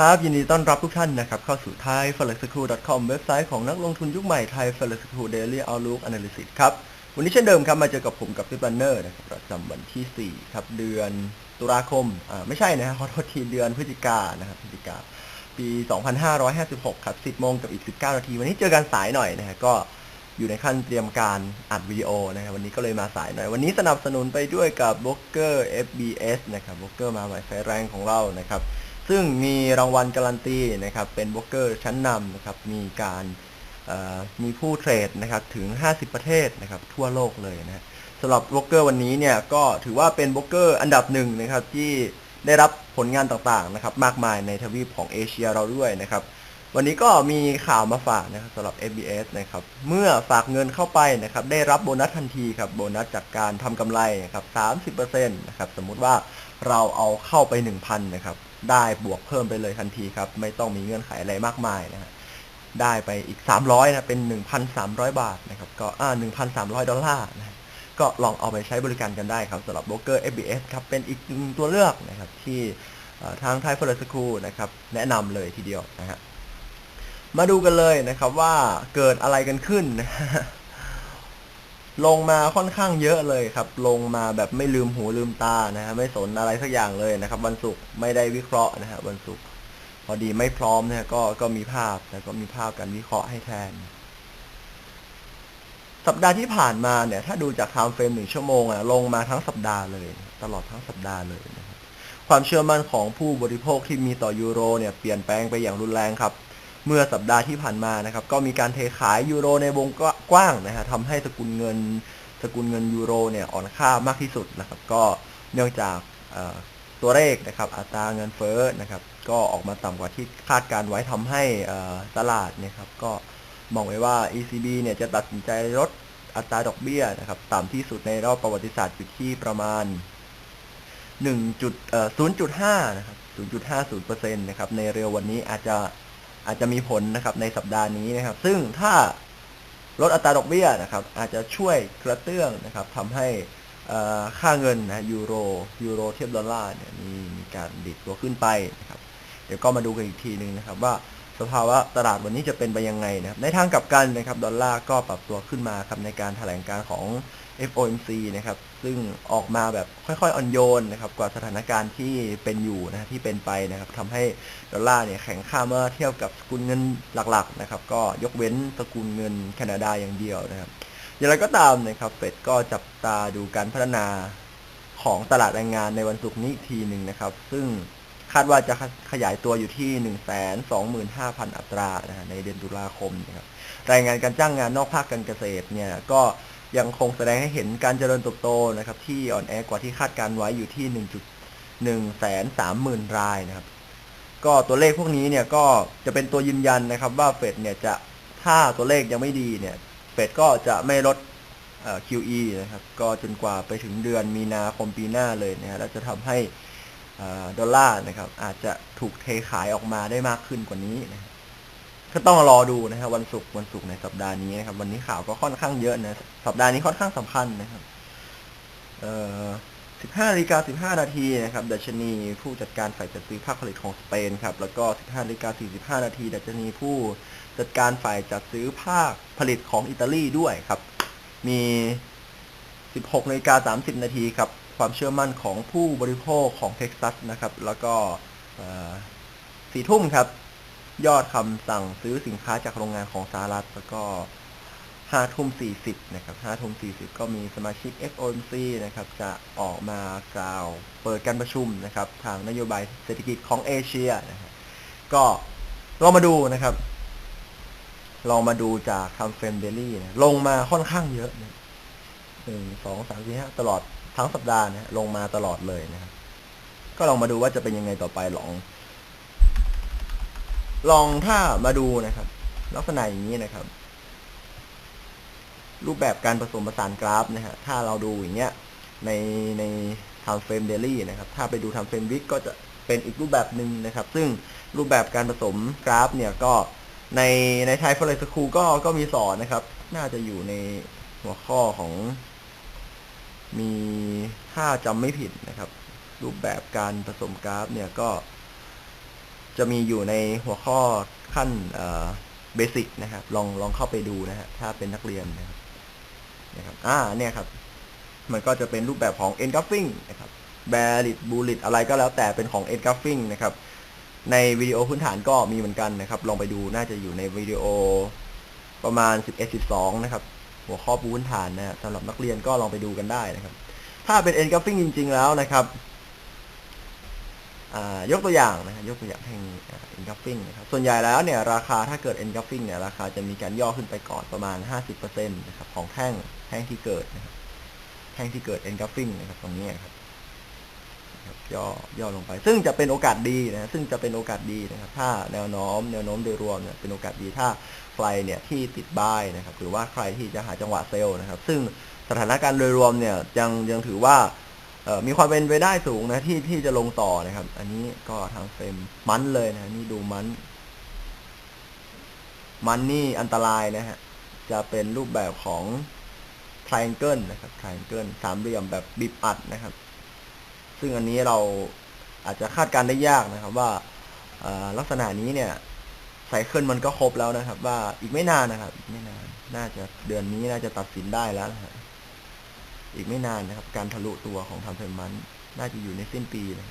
ครับ ยินดีต้อนรับทุกท่านนะครับ เข้าสู่ Thai f o r e x c o o com เว็บไซต์ของนักลงทุนยุคใหม่ Thai f o r e x c o o Daily Outlook Analysis ครับ วันนี้เช่นเดิมครับ มาเจอกับผมกับพี่บันเนอร์นะครับประจำวันที่ 4 ครับ เดือนตุลาคมอ่าไม่ใช่นะฮะขอโทษทีเดือนพฤศจิกานนะครับพฤศจิกาปี 2556 ครับ 10โมงกับอีก 19 นาที วันนี้เจอกันสายหน่อยนะฮะก็อยู่ในขั้นเตรียมการอัดวิดีโอนะครับวันนี้ก็เลยมาสายหน่อย วันนี้สนับสนุนไปด้วยกับบล็อกเกอร์ FBS นะครับบล็อกเกอร์มาใหม่ไฟแรงของเรานะครับ ซึ่งมีรางวัลการันตีนะครับเป็นบล็อกเกอร์ชั้นนำนะครับมีการมีผู้เทรดนะครับถึง 50 ประเทศนะครับทั่วโลกเลยนะฮะสำหรับบล็อกเกอร์วันนี้เนี่ยก็ถือว่าเป็นบล็อกเกอร์อันดับหนึ่งนะครับที่ได้รับผลงานต่างๆนะครับมากมายในทวีปของเอเชียเราด้วยนะครับวันนี้ก็มีข่าวมาฝากนะครับสำหรับ FBS นะครับเมื่อฝากเงินเข้าไปนะครับได้รับโบนัสทันทีครับโบนัสจากการทำกำไรนะครับ30%นะครับสมมุติว่าเราเอาเข้าไป 1,000นะครับ ได้บวกเพิ่มไปเลยทันทีครับ ไม่ต้องมีเงื่อนไขอะไรมากมายนะฮะได้ไปอีก 300นะเป็น 1,300 บาทนะครับก็อ่า1,300 ดอลลาร์นะก็ลองเอาไปใช้บริการกันได้ครับสำหรับโบรกเกอร์ FBS ครับเป็นอีกหนึ่งตัวเลือกนะครับที่ทางไทยฟอร์สคูลนะครับแนะนำเลยทีเดียวนะฮะมาดูกันเลยนะครับว่าเกิดอะไรกันขึ้นนะ ลงมาค่อนข้างเยอะเลยครับ ลงมาแบบไม่ลืมหูลืมตานะฮะไม่สนอะไรสักอย่างเลยนะครับ วันศุกร์ไม่ได้วิเคราะห์นะฮะวันศุกร์พอดีไม่พร้อมนะฮะก็ก็มีภาพแล้วก็มีภาพการวิเคราะห์ให้แทน สัปดาห์ที่ผ่านมาเนี่ย ถ้าดูจากไทม์เฟรมหนึ่งชั่วโมงอะลงมาทั้งสัปดาห์เลย ตลอดทั้งสัปดาห์เลยนะครับความเชื่อมั่นของผู้บริโภคที่มีต่อยูโรเนี่ยเปลี่ยนแปลงไปอย่างรุนแรงครับ เมื่อสัปดาห์ที่ผ่านมานะครับ ก็มีการเทขายยูโรในวงกว้างนะฮะทำให้สกุลเงินสกุลเงินยูโรเนี่ยอ่อนค่ามากที่สุดนะครับ ก็เนื่องจากตัวเลขนะครับ อัตราเงินเฟ้อนะครับ ก็ออกมาต่ำกว่าที่คาดการไว้ทำให้ตลาดนี่ยครับ ก็มองไว้ว่า ECB เนี่ยจะตัดสินใจลดอัตราดอกเบี้ยนะครับต่ำที่สุดในรอบประวัติศาสตร์อยู่ที่ประมาณ1.0.5นะครับ0.50%นะครับในเร็ววันนี้อาจจะ อาจจะมีผลนะครับในสัปดาห์นี้นะครับ ซึ่งถ้าลดอัตราดอกเบี้ยนะครับ อาจจะช่วยกระเตื้องนะครับทำให้ค่าเงินนะยูโรยูโรเทียบดอลลาร์เนี่ยมีมีการดิดตัวขึ้นไปนะครับเดี๋ยวก็มาดูกันอีกทีหนึ่งนะครับ ว่าสภาวะตลาดวันนี้จะเป็นไปยังไงนะครับในทางกลับกันนะครับดอลลาร์ก็ปรับตัวขึ้นมาครับในการแถลงการของ FOMC นะครับ ซึ่งออกมาแบบค่อยๆอ่อนโยนนะครับกว่าสถานการณ์ที่เป็นอยู่นะที่เป็นไปนะครับทำให้ดอลลาร์เนี่ยแข็งค่าเมื่อเทียบกับสกุลเงินหลักๆนะครับก็ยกเว้นสกุลเงินแคนาดาอย่างเดียวนะครับอย่างไรก็ตามนะครับเฟดก็จับตาดูการพัฒนาของตลาดแรงงานในวันศุกร์นี้อีกทีหนึ่งนะครับ ซึ่งคาดว่าจะขยายตัวอยู่ที่ 125,000 อัตรานะฮะในเดือนตุลาคมนะครับรายงานการจ้างงานนอกภาคการเกษตรเนี่ยก็ ยังคงแสดงให้เห็นการเจริญเติบโตนะครับ ที่อ่อนแอกว่าที่คาดการไว้อยู่ที่ 1.1แสน30,000รายนะครับ ก็ตัวเลขพวกนี้เนี่ยก็จะเป็นตัวยืนยันนะครับ ว่าเฟดเนี่ยจะถ้าตัวเลขยังไม่ดีเนี่ย เฟดก็จะไม่ลด QE นะครับ ก็จนกว่าไปถึงเดือนมีนาคมปีหน้าเลยนะฮะแล้วจะทำให้ดอลลาร์นะครับ อาจจะถูกเทขายออกมาได้มากขึ้นกว่านี้นะ ก็ต้องรอดูนะครับวันศุกร์วันศุกร์ในสัปดาห์นี้นะครับ วันนี้ข่าวก็ค่อนข้างเยอะนะสัปดาห์นี้ค่อนข้างสำคัญนะครับ เอ่อ15นาฬิกา15นาทีนะครับดัชนีผู้จัดการฝ่ายจัดซื้อภาคผลิตของสเปนครับแล้วก็15นาฬิกา45นาทีดัชนีผู้จัดการฝ่ายจัดซื้อภาคผลิตของอิตาลีด้วยครับ มี16นาฬิกา30นาทีครับ ความเชื่อมั่นของผู้บริโภคของเท็กซัสนะครับ แล้วก็สี่ทุ่มครับ ยอดคำสั่งซื้อสินค้าจากโรงงานของสหรัฐ แล้วก็ห้าทุ่มสี่สิบนะครับห้าทุ่มสี่สิบก็มีสมาชิก FOMC นะครับ จะออกมากล่าวเปิดการประชุมนะครับ ทางนโยบายเศรษฐกิจของเอเชียนะครับก็ลองมาดูนะครับ ลองมาดูจากทำเฟรมเดลี่นะลงมาค่อนข้างเยอะนะหนึ่งสองสามสี่ห้าตลอดทั้งสัปดาห์นะลงมาตลอดเลยนะครับก็ลองมาดูว่าจะเป็นยังไงต่อไปลอง ลองถ้ามาดูนะครับ ลักษณะอย่างนี้นะครับ รูปแบบการผสมผสานกราฟนะฮะถ้าเราดูอย่างเงี้ยในใน time frame daily นะครับ ถ้าไปดู time frame week ก็จะเป็นอีกรูปแบบหนึ่งนะครับ ซึ่งรูปแบบการผสมกราฟเนี่ยก็ในในไทยฟอเรสคูก็ก็มีสอนนะครับ น่าจะอยู่ในหัวข้อของ มีถ้าจำไม่ผิดนะครับ รูปแบบการผสมกราฟเนี่ยก็ จะมีอยู่ในหัวข้อขั้นเบสิกนะครับ ลองลองเข้าไปดูนะฮะถ้าเป็นนักเรียนนะครับนะครับอ่าเนี่ยครับ มันก็จะเป็นรูปแบบของ engulfing นะครับ b a r i t bullet อะไรก็แล้วแต่เป็นของ engulfing นะครับ ในวิดีโอพื้นฐานก็มีเหมือนกันนะครับ ลองไปดูน่าจะอยู่ในวิดีโอประมาณ 11-12 นะครับ หัวข้อพื้นฐานนะสำหรับนักเรียนก็ลองไปดูกันได้นะครับ ถ้าเป็น engulfing จริง ๆ แล้วนะครับ ยกตัวอย่างนะฮะยกตัวอย่างแท่ง engulfing นะครับส่วนใหญ่แล้วเนี่ยราคาถ้าเกิด engulfing เนี่ยราคาจะมีการย่อขึ้นไปก่อนประมาณ 50%นะครับของแท่งแท่งที่เกิดนะครับแท่งที่เกิด engulfing นะครับตรงนี้ครับย่อย่อลงไป ซึ่งจะเป็นโอกาสดีนะซึ่งจะเป็นโอกาสดีนะครับ ถ้าแนวโน้ม แนวโน้มโดยรวมเนี่ยเป็นโอกาสดีถ้าใครเนี่ยที่ติดบ้ายนะครับ หรือว่าใครที่จะหาจังหวะเซลล์นะครับ ซึ่งสถานการณ์โดยรวมเนี่ยยังยังถือว่า มีความเป็นไปได้สูงนะที่ที่จะลงต่อนะครับ อันนี้ก็ทางเฟรมมันเลยนะนี่ดูมัน มันนี่อันตรายนะฮะจะเป็นรูปแบบของ triangle นะครับ triangle สามเหลี่ยมแบบบีบอัดนะครับ ซึ่งอันนี้เราอาจจะคาดการณ์ได้ยากนะครับ ว่าลักษณะนี้เนี่ยไซเคิลมันก็ครบแล้วนะครับ ว่าอีกไม่นานนะครับ ไม่นาน น่าจะเดือนนี้น่าจะตัดสินได้แล้วนะฮะ อีกไม่นานนะครับ การทะลุตัวของทำเฟรมมันน่าจะอยู่ในสิ้นปีนะ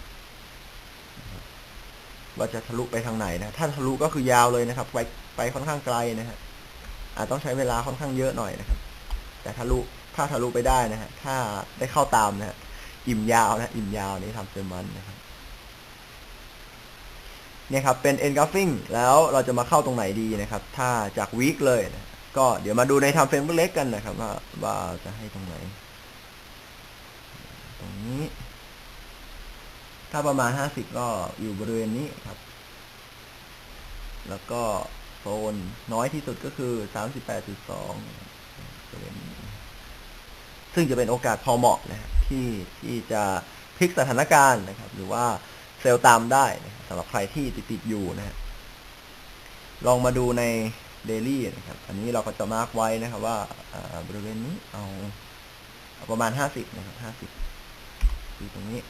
ว่าจะทะลุไปทางไหนนะถ้าทะลุก็คือยาวเลยนะครับ ไปไปค่อนข้างไกลนะฮะอาจต้องใช้เวลาค่อนข้างเยอะหน่อยนะครับ แต่ทะลุถ้าทะลุไปได้นะฮะถ้าได้เข้าตามนะฮะอิ่มยาวนะอิ่มยาวนี่ทำเฟรมมันนะครับเนี่ยครับเป็น engulfing แล้วเราจะมาเข้าตรงไหนดีนะครับ ถ้าจากวีคเลยนะก็เดี๋ยวมาดูในทำเฟรมเล็กกันนะครับ ว่าว่าจะให้ตรงไหน ตรงนี้ ถ้าประมาณ 50 ก็อยู่บริเวณนี้ครับ แล้วก็โซนน้อยที่สุดก็คือ 38.2บริเวณนี้ซึ่งจะเป็นโอกาสพอเหมาะนะที่ที่จะพลิกสถานการณ์นะครับ หรือว่าเซลล์ตามได้สำหรับใครที่ติดติดอยู่นะลองมาดูในเดลี่นะครับ อันนี้เราก็จะมาร์กไว้นะครับว่าบริเวณนี้เอาประมาณ 50 นะครับ 50 อยู่ตรงนี้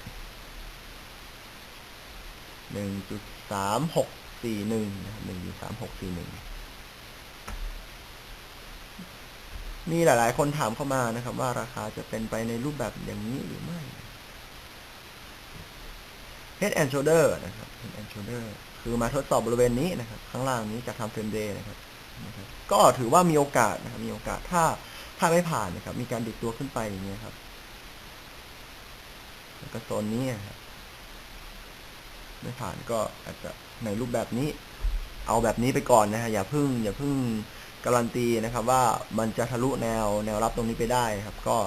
หนึ่งจุดสามหกสี่หนึ่งหนึ่งจุดสามหกสี่หนึ่งมีหลายๆ คนถามเข้ามานะครับ ว่าราคาจะเป็นไปในรูปแบบอย่างนี้หรือไม่ Head and Shoulder นะครับ Head and Shoulder คือมาทดสอบบริเวณนี้นะครับ ข้างล่างนี้จะทำเฟรมเดย์นะครับ ก็ถือว่ามีโอกาสนะครับ มีโอกาสถ้าถ้าไม่ผ่านนะครับ มีการดิดตัวขึ้นไปอย่างเงี้ยครับ แล้วก็โซนนี้ครับไม่ผ่านก็อาจจะในรูปแบบนี้ เอาแบบนี้ไปก่อนนะฮะอย่าพึ่ง อย่าพึ่งการันตีนะครับ ว่ามันจะทะลุแนวแนวรับตรงนี้ไปได้ครับ ก็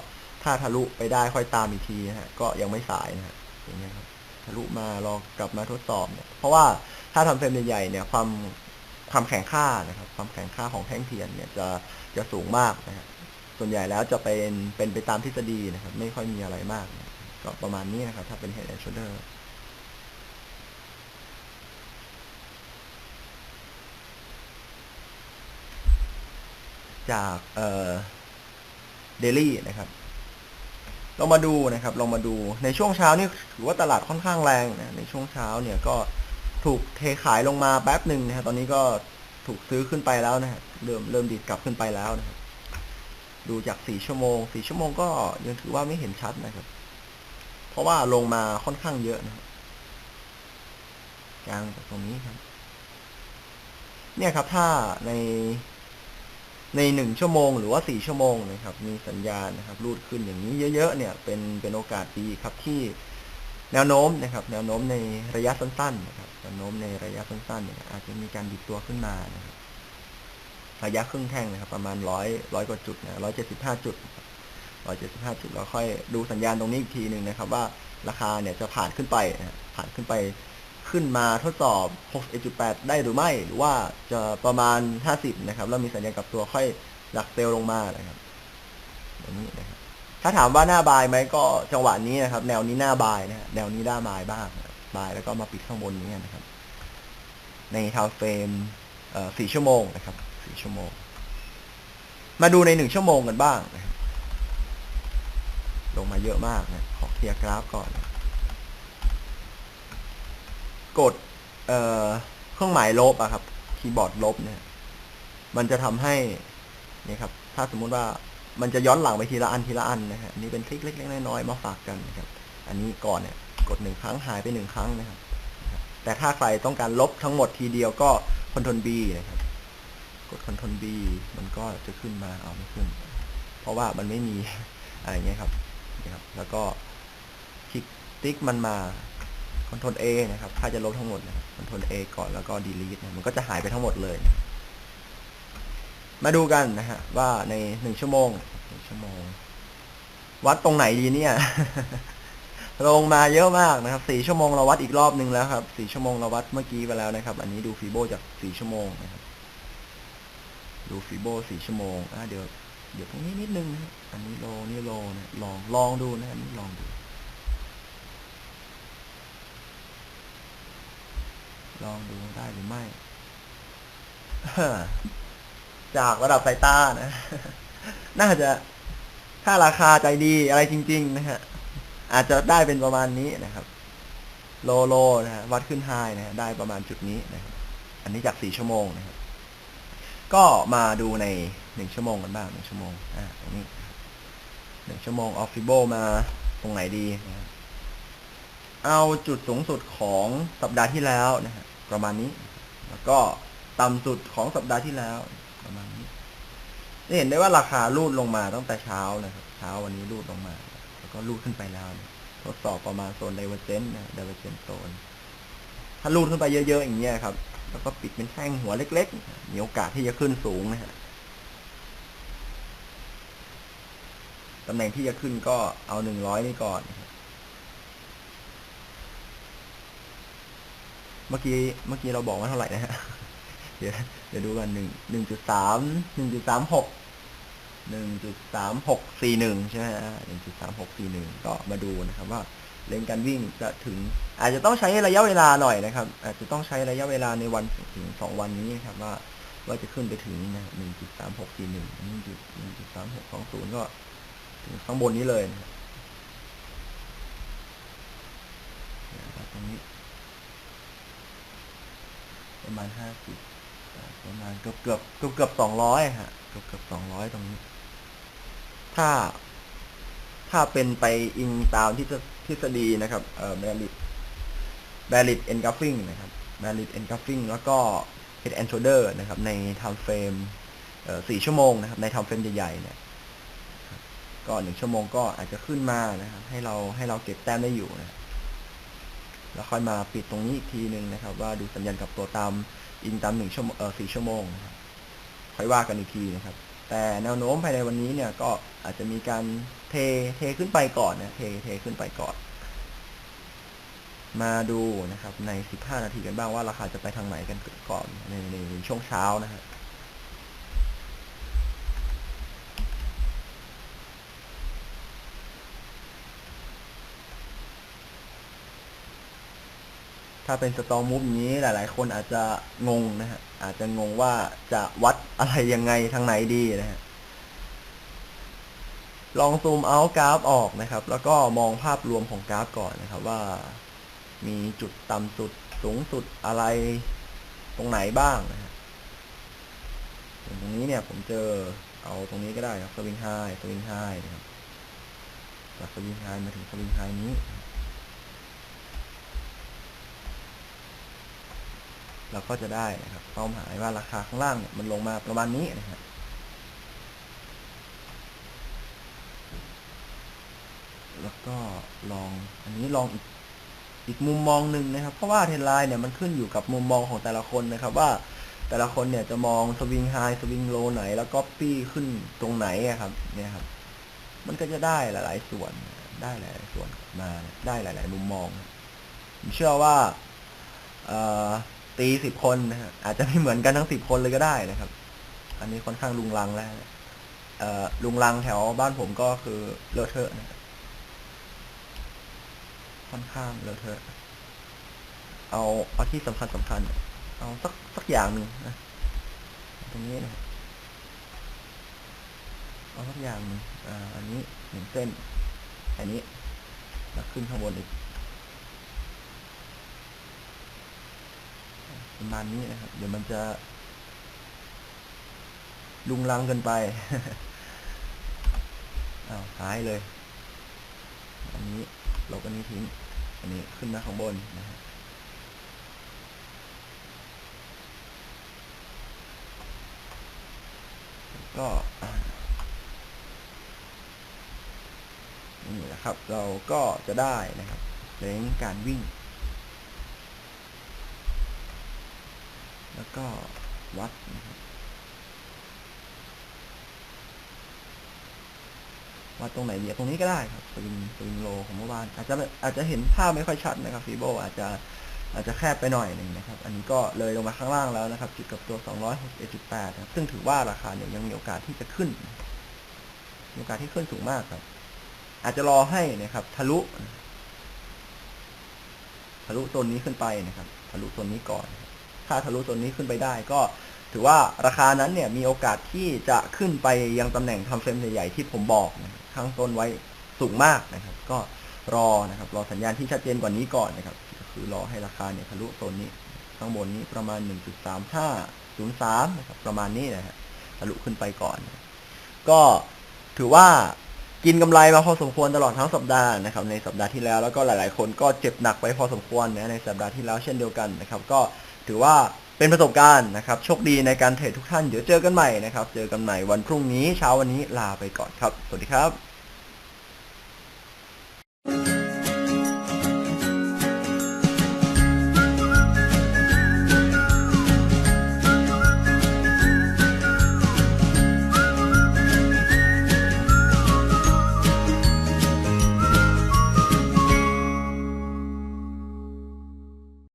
ถ้าทะลุไปได้ค่อยตามอีกทีนะฮะก็ยังไม่สายนะฮะอย่างเงี้ยครับทะลุมารอกลับมาทดสอบเนี่ยเพราะว่าถ้าทำเฟรมใหญ่ๆเนี่ยความความแข็งค่านะครับ ความแข็งค่าของแท่งเทียนเนี่ยจะจะสูงมากนะฮะส่วนใหญ่แล้วจะเป็นเป็นไปตามทฤษฎีนะครับ ไม่ค่อยมีอะไรมากนะ ก็ประมาณนี้นะครับ ถ้าเป็น head and shoulder จากเอ่อเดลี่นะครับลองมาดูนะครับลองมาดูในช่วงเช้านี่ถือว่าตลาดค่อนข้างแรงนะในช่วงเช้าเนี่ยก็ถูกเทขายลงมาแป๊บหนึ่งนะฮะตอนนี้ก็ถูกซื้อขึ้นไปแล้วนะฮะเริ่มเริ่มดีดกลับขึ้นไปแล้วนะครับดูจากสี่ชั่วโมงสี่ชั่วโมงก็ยังถือว่าไม่เห็นชัดนะครับ เพราะว่าลงมาค่อนข้างเยอะนะครับกลางจากตรงนี้ครับ เนี่ยครับถ้าในในหนึ่งชั่วโมงหรือว่าสี่ชั่วโมงนะครับ มีสัญญาณนะครับ รูดขึ้นอย่างนี้เยอะ ๆ เนี่ย เป็นเป็นโอกาสดีครับที่แนวโน้มนะครับ แนวโน้มในระยะสั้น ๆ นะครับแนวโน้มในระยะสั้นๆเนี่ยอาจจะมีการดิดตัวขึ้นมานะครับระยะครึ่งแท่งนะครับ ประมาณร้อยร้อยกว่าจุดนะร้อยเจ็ดสิบห้าจุดร้อยเจ็ดสิบ ห้าจุดเราค่อยดูสัญญาณตรงนี้อีกทีหนึ่งนะครับ ว่าราคาเนี่ยจะผ่านขึ้นไปผ่านขึ้นไปขึ้นมาทดสอบ 61.8 ได้หรือไม่ หรือว่าจะประมาณ 50 นะครับ แล้วมีสัญญาณกับตัวค่อยหลักเซลลงมานะครับอย่างนี้นะครับ ถ้าถามว่าหน้าบายไหมก็จังหวะนี้นะครับ แนวนี้หน้าบายนะฮะแนวนี้หน้าบายบ้างบายแล้วก็มาปิดข้างบนนี้นะครับ ในทาวเฟรมเอ่ชั่วโมงนะครับ4ชั่วโมง มาดูใน1ชั่วโมงกันบ้างนะครับ ลงมาเยอะมากนะขอเคลียร์กราฟก่อน กดเอ่อเครื่องหมายลบอะครับคีย์บอร์ดลบเนี่ย มันจะทำให้เนี่ยครับ ถ้าสมมุติว่ามันจะย้อนหลังไปทีละอันทีละอันนะฮะนนี้เป็นทริคเล็กๆน้อยๆมาฝากกันนะครับ อันนี้ก่อนเนี่ย กดหนึ่งครั้งหายไปหนึ่งครั้งนะครับ แต่ถ้าใครต้องการลบทั้งหมดทีเดียวก็ Ctrl B นะครับ กด Ctrl B มันก็จะขึ้นมาเอาไม่ขึ้น เพราะว่ามันไม่มีอะไรเงี้ยครับ นะครับ แล้วก็คลิกติ๊กมันมา Ctrl A นะครับ ถ้าจะลบทั้งหมดนะครับ Ctrl A ก่อนแล้วก็ delete นะมันก็จะหายไปทั้งหมดเลยมาดูกันนะฮะว่าในหนึ่งชั่วโมงหนึ่งชั่วโมง วัดตรงไหนดีเนี่ย ลงมาเยอะมากนะครับสี่ชั่วโมงเราวัดอีกรอบนึงแล้วครับสี่ชั่วโมงเราวัดเมื่อกี้ไปแล้วนะครับ อันนี้ดูฟีโบจากสี่ชั่วโมงนะครับ ดูฟีโบสี่ชั่วโมงอะเดี๋ยว เดี๋ยวตรงนี้นิดนึงนะอันนี้โลนี่โลนะลองลองดูนะอันนี้ลองดู ลองดูได้หรือไม่ จากระดับสายตานะ น่าจะถ้าราคาใจดีอะไรจริง ๆ นะฮะ อาจจะได้เป็นประมาณนี้นะครับ โลโลนะฮะวัดขึ้นไฮนะฮะได้ประมาณจุดนี้นะครับ อันนี้จากสี่ชั่วโมงนะครับ ก็มาดูใน หนึ่งชั่วโมงกันบ้างหนึ่งชั่วโมงอ่าตรงนี้หนึ่งชั่วโมงออฟฟิโบมาตรงไหนดีนะครับเอาจุดสูงสุดของสัปดาห์ที่แล้วนะฮะประมาณนี้ แล้วก็ต่ำสุดของสัปดาห์ที่แล้วประมาณนี้จะเห็นได้ว่าราคาลูดลงมาตั้งแต่เช้านะครับ เช้าวันนี้ลูดลงมา แล้วก็ลูดขึ้นไปแล้วนะทดสอบประมาณโซนไดเวอร์เจนนะไดเวอร์เจนโซนถ้าลูดขึ้นไปเยอะๆอย่างเงี้ยครับ แล้วก็ปิดเป็นแท่งหัวเล็ก ๆ มีโอกาสที่จะขึ้นสูงนะฮะ ตำแหน่งที่จะขึ้นก็เอาหนึ่งร้อยนี่ก่อน เมื่อกี้เมื่อกี้เราบอกว่าเท่าไหร่นะฮะ เดี๋ยวเดี๋ยวดูกันหนึ่งหนึ่งจุดสามหนึ่งจุดสามหกหนึ่งจุดสามหกสี่หนึ่งใช่ไหมฮะหนึ่งจุดสามหกสี่หนึ่งก็มาดูนะครับว่าเลนการวิ่งจะถึง อาจจะต้องใช้ระยะเวลาหน่อยนะครับ อาจจะต้องใช้ระยะเวลาในวันถึงสองวันนี้นะครับว่าว่าจะขึ้นไปถึงนะหนึ่งจุดสามหกสี่หนึ่งหนึ่งจุดหนึ่งจุดสามหกสองศูนย์ก็ ข้างบนนี้เลยนะครับตรงนี้ ประมาณห้าสิบประมาณเกือบเกือบเกือบเกือบสองร้อยฮะเกือบเกือบสองร้อยตรงนี้ ถ้าถ้าเป็นไปอิงตามที่ทฤษฎีนะครับเอ่อแบริดแบริดเอนกัฟฟิงนะครับแบริดเอนกัฟฟิงแล้วก็ head and shoulder นะครับ ใน time frame เอ่อสี่ชั่วโมงนะครับ ใน time frame ใหญ่ๆเนี่ย ก็หนึ่งชั่วโมงก็อาจจะขึ้นมานะครับให้เราให้เราเก็บแต้มได้อยู่นะแล้วค่อยมาปิดตรงนี้อีกทีหนึ่งนะครับ ว่าดูสัญญาณกับตัวตามอิงตามหนึ่งชั่วโมงเออสี่ชั่วโมงนะครับค่อยว่ากันอีกทีนะครับ แต่แนวโน้มภายในวันนี้เนี่ยก็อาจจะมีการเทเทขึ้นไปก่อนนะเทเทขึ้นไปก่อน มาดูนะครับใน 15 นาทีกันบ้างว่าราคาจะไปทางไหนกันก่อนในในในช่วงเช้านะฮะ ถ้าเป็นสตองมูฟอย่างนี้หลาย ๆ คนอาจจะงงนะฮะอาจจะงงว่าจะวัดอะไรยังไงทางไหนดีนะฮะลองซูมเอากราฟออกนะครับ แล้วก็มองภาพรวมของกราฟก่อนนะครับว่ามีจุดต่ำสุดสูงสุดอะไรตรงไหนบ้างนะฮะตรงนี้เนี่ยผมเจอเอาตรงนี้ก็ได้ครับสวิงไฮสวิงไฮนะครับจากสวิงไฮมาถึงสวิงไฮนี้ เราก็จะได้นะครับเป้าหมายว่าราคาข้างล่างเนี่ยมันลงมาประมาณนี้นะครับแล้วก็ลองอันนี้ลองอีกอีกมุมมองหนึ่งนะครับ เพราะว่าเทรนไลน์เนี่ยมันขึ้นอยู่กับมุมมองของแต่ละคนนะครับ ว่าแต่ละคนเนี่ยจะมองสวิงไฮสวิงโลไหน แล้วก็ปี้ขึ้นตรงไหนอะครับ เนี่ยครับ มันก็จะได้หลาย ๆ ส่วนได้หลาย ๆ ส่วนมาได้หลาย ๆ มุมมองผมเชื่อว่าออ ตีสิบคนนะฮะอาจจะไม่เหมือนกันทั้งสิบคนเลยก็ได้นะครับ อันนี้ค่อนข้างลุงลังแล้วเอ่อลุงลังแถวบ้านผมก็คือเลอะเทอะนะครับค่อนข้างเลอะเทอะ เอาเอาที่สำคัญสำคัญ เอาสักสักอย่างหนึ่งนะตรงนี้นะเอาสักอย่างหนึ่งอ่าอันนี้หนึ่งเส้น อันนี้แล้วขึ้นข้างบนอีก ประมาณนี้นะครับ เดี๋ยวมันจะ ลุงลังกินไปอ้าวหายเลย อันนี้ลบอันนี้ทิ้ง อันนี้ขึ้นมาข้างบนนะฮะก็นี่นะครับ เราก็จะได้นะครับเล้งการวิ่ง แล้ว ก็วัดนะครับวัดตรงไหนเนี่ยตรงนี้ก็ได้ครับสวิงสวิงโลของเมื่อวานอาจจะอาจจะเห็นภาพไม่ค่อยชัดนะครับฟีโบอาจจะอาจจะแคบไปหน่อยหนึ่งนะครับ อันนี้ก็เลยลงมาข้างล่างแล้วนะครับจุดกับตัว 261.8นะครับซึ่งถือว่าราคาเนี่ยยังมีโอกาสที่จะขึ้น มีโอกาสที่ขึ้นสูงมากครับ อาจจะรอให้นะครับ ทะลุ ทะลุโซนนี้ขึ้นไปนะครับ ทะลุโซนนี้ก่อน ถ้าทะลุโซนนี้ขึ้นไปได้ ก็ถือว่าราคานั้นเนี่ยมีโอกาสที่จะขึ้นไปยังตำแหน่งทำเฟรมใหญ่ๆที่ผมบอกข้างต้นไว้สูงมากนะครับ ก็รอนะครับรอสัญญาณที่ชัดเจนกว่านี้ก่อนนะครับก็คือรอให้ราคาเนี่ยทะลุโซนนี้ ข้างบนนี้ประมาณ 1.3503นะครับประมาณนี้นะฮะทะลุขึ้นไปก่อน ก็ถือว่ากินกำไรมาพอสมควรตลอดทั้งสัปดาห์นะครับในสัปดาห์ที่แล้วแล้วก็หลาย ๆ คนก็เจ็บหนักไปพอสมควรนะในสัปดาห์ที่แล้วเช่นเดียวกันนะครับ ก็ ถือว่าเป็นประสบการณ์นะครับ โชคดีในการเทรดทุกท่าน เดี๋ยวเจอกันใหม่นะครับ เจอกันใหม่วันพรุ่งนี้เช้าวันนี้ลาไปก่อนครับ สวัสดีครับ